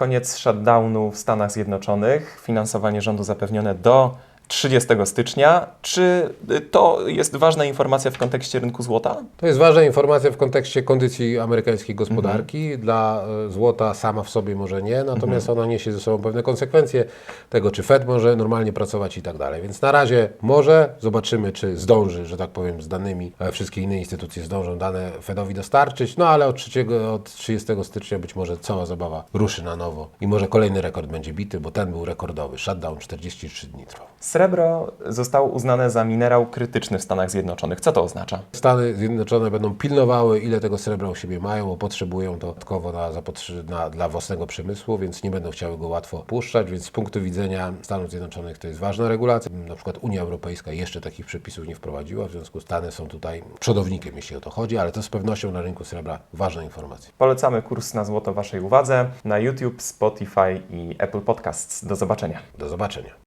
Koniec shutdownu w Stanach Zjednoczonych, finansowanie rządu zapewnione do 30 stycznia. Czy y, to jest ważna informacja w kontekście rynku złota? To jest ważna informacja w kontekście kondycji amerykańskiej gospodarki. Dla e, złota sama w sobie może nie, natomiast ona niesie ze sobą pewne konsekwencje tego, czy Fed może normalnie pracować i tak dalej. Więc na razie może, zobaczymy, czy zdąży, że tak powiem, z danymi. E, Wszystkie inne instytucje zdążą dane Fedowi dostarczyć, no ale od, 3, od 30 stycznia być może cała zabawa ruszy na nowo i może kolejny rekord będzie bity, bo ten był rekordowy. Shutdown 43 dni trwał. Srebro zostało uznane za minerał krytyczny w Stanach Zjednoczonych. Co to oznacza? Stany Zjednoczone będą pilnowały, ile tego srebra u siebie mają, bo potrzebują to dodatkowo na, na, dla własnego przemysłu, więc nie będą chciały go łatwo puszczać, więc z punktu widzenia Stanów Zjednoczonych to jest ważna regulacja. Na przykład Unia Europejska jeszcze takich przepisów nie wprowadziła, w związku z Stany są tutaj przodownikiem, jeśli o to chodzi, ale to z pewnością na rynku srebra ważna informacja. Polecamy kurs na złoto Waszej uwadze na YouTube, Spotify i Apple Podcasts. Do zobaczenia. Do zobaczenia.